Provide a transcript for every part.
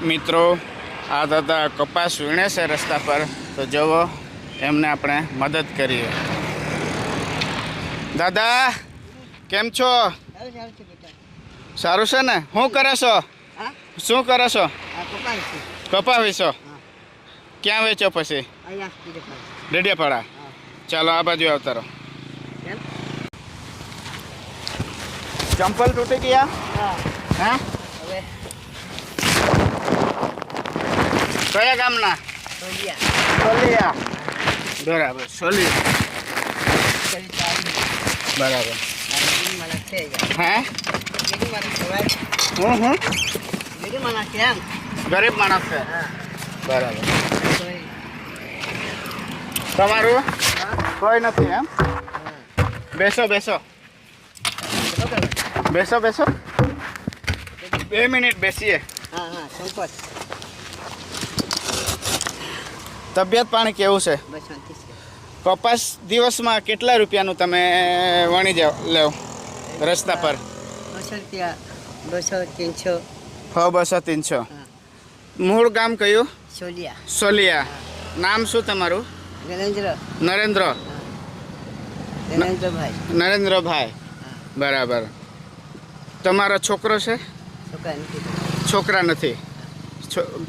મિત્રો આ દાદા કપાસ વીણે છે રસ્તા પર. તો જુઓ એમને આપણે મદદ કરીએ. દાદા કેમ છો? સારું છે છે ને? શું કરે છો? શું કરો છો? આ કપાય કપા વેચો. ક્યાં વેચો પછી? ડેડિયાપાડા. ચાલો આ બાજુ આવતારો. ચંપલ તૂટી ગયા? હા હા હવે કયા ગામના? સોલિયા. બરાબર સોલિયા. બરાબર. હે? હું હું ગરીબ માણસ છે. બરાબર. તમારું? કોઈ નથી એમ? બેસો બેસો. બેસો બેસો. બે મિનિટ બેસીએ. હા હા સંપત તબિયત પાણી કેવું છે? કપાસ દિવસમાં કેટલા રૂપિયાનું તમે વણી જાવ લેવ? રસ્તા પર? બસો રૂપિયા બસો ત્રણસો. હો બસો ત્રણસો. મૂળ ગામ કયું? સોલિયા. સોલિયા. નામ શું તમારું? નરેન્દ્ર. નરેન્દ્ર. નરેન્દ્રભાઈ. નરેન્દ્રભાઈ. બરાબર. તમારો છોકરો છે? છોકરા નથી.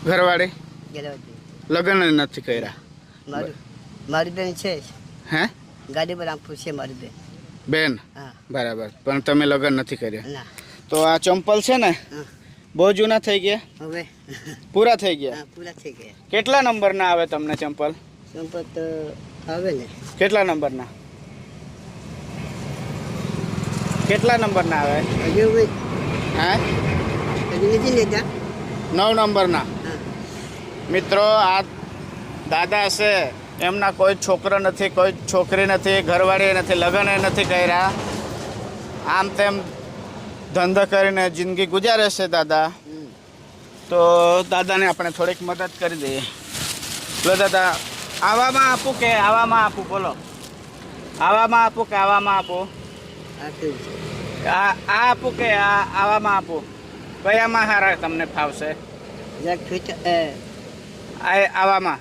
ઘરવાળી. લગ્ન નથી કર્યા. મારું મારી બેન છે હે? ગાડી પર આપવું છે મારી બેન. બેન? હા. બરાબર. પણ તમે લગ્ન નથી કર્યા. તો આ ચંપલ છે ને બહુ જૂના થઈ ગયા? હવે? પૂરા થઈ ગયા? પૂરા થઈ ગયા. કેટલા નંબરના આવે તમને ચંપલ? ચંપલ તો આવે ને. કેટલા નંબરના? કેટલા નંબરના આવે? હજુ હે? હજુ નથી લેતા. નવ નંબરના. મિત્રો, આ દાદા છે. એમના કોઈ છોકરો નથી, કોઈ છોકરી નથી ઘરવાળી નથી, લગ્ન નથી કર્યા. આમ તેમ ધંધો કરીને જિંદગી ગુજારે છે દાદા. તો દાદાને આપણે થોડીક મદદ કરી દઈએ. બોલો દાદા, આવામાં આપું કે આવામાં આપું? બોલો. આવામાં આપું કે આવામાં આપું? આ આપું કે આ, આવામાં આપું? કયામાં હારા તમને ફાવશે? આવામાં?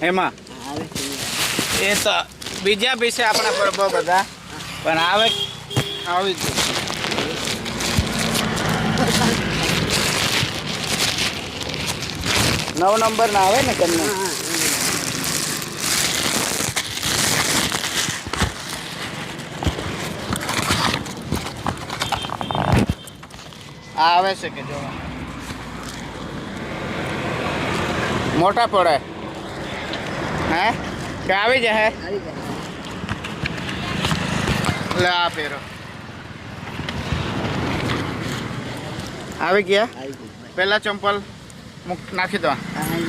એમાં? એ તો બીજા બી આપણા પર બહુ બધા. પણ આવે? આવી જ નવ નંબર ના આવે ને તમને? આવે છે કે જોવા? મોટા પડે હે કે આવી જાય આવી જાય લે આ પહેરો આવી ગયા આવી ગઈ પહેલા ચંપલ મૂક નાખી દો હા ઈ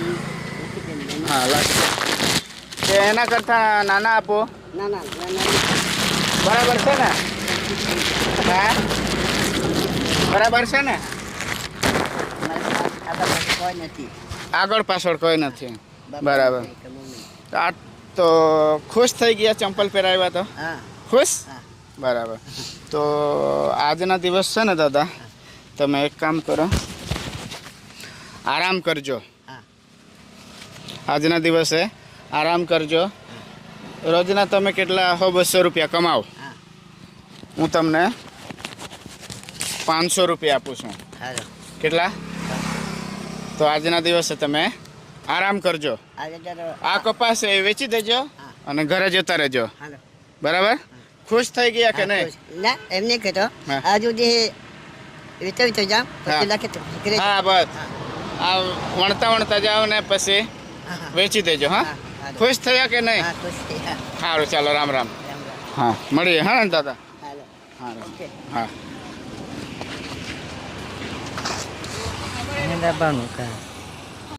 નથી કેમ ને. હા લાગી કે એના કરતાં નાના આપો ના ના ના ના બરાબર છે ને હા બરાબર છે ને મારા આપણા પાસે કોઈ નથી આગળ પાછળ કોઈ નથી. બરાબર. આ તો ખુશ થઈ ગયા ચંપલ પહેરાવ્યા તો? ખુશ? બરાબર. તો આજના દિવસ છે ને દાદા તમે એક કામ કરો. આરામ કરજો. આજના દિવસે આરામ કરજો. રોજના તમે કેટલા સો બસો રૂપિયા કમાવો. હું. તમને પાંચસો રૂપિયા આપું છું. કેટલા? તો આજના દિવસે તમે આરામ કરજો. આ કપાસ એ વેચી દેજો અને ઘરે જતા રહેજો. બરાબર? ખુશ થઈ ગયા કે નહીં? ના એમ નહીં કહેતો. આ સુધી વિતો વિતો જામ. પછી. હા. બસ. આ વણતા વણતા જાઓ ને પછી. વેચી દેજો હા? ખુશ થયા કે નહીં? સારું ચાલો રામ રામ. રામ રામ. હા મળીએ હા દાદા? હા હા. ઓકે હા દબાણું કા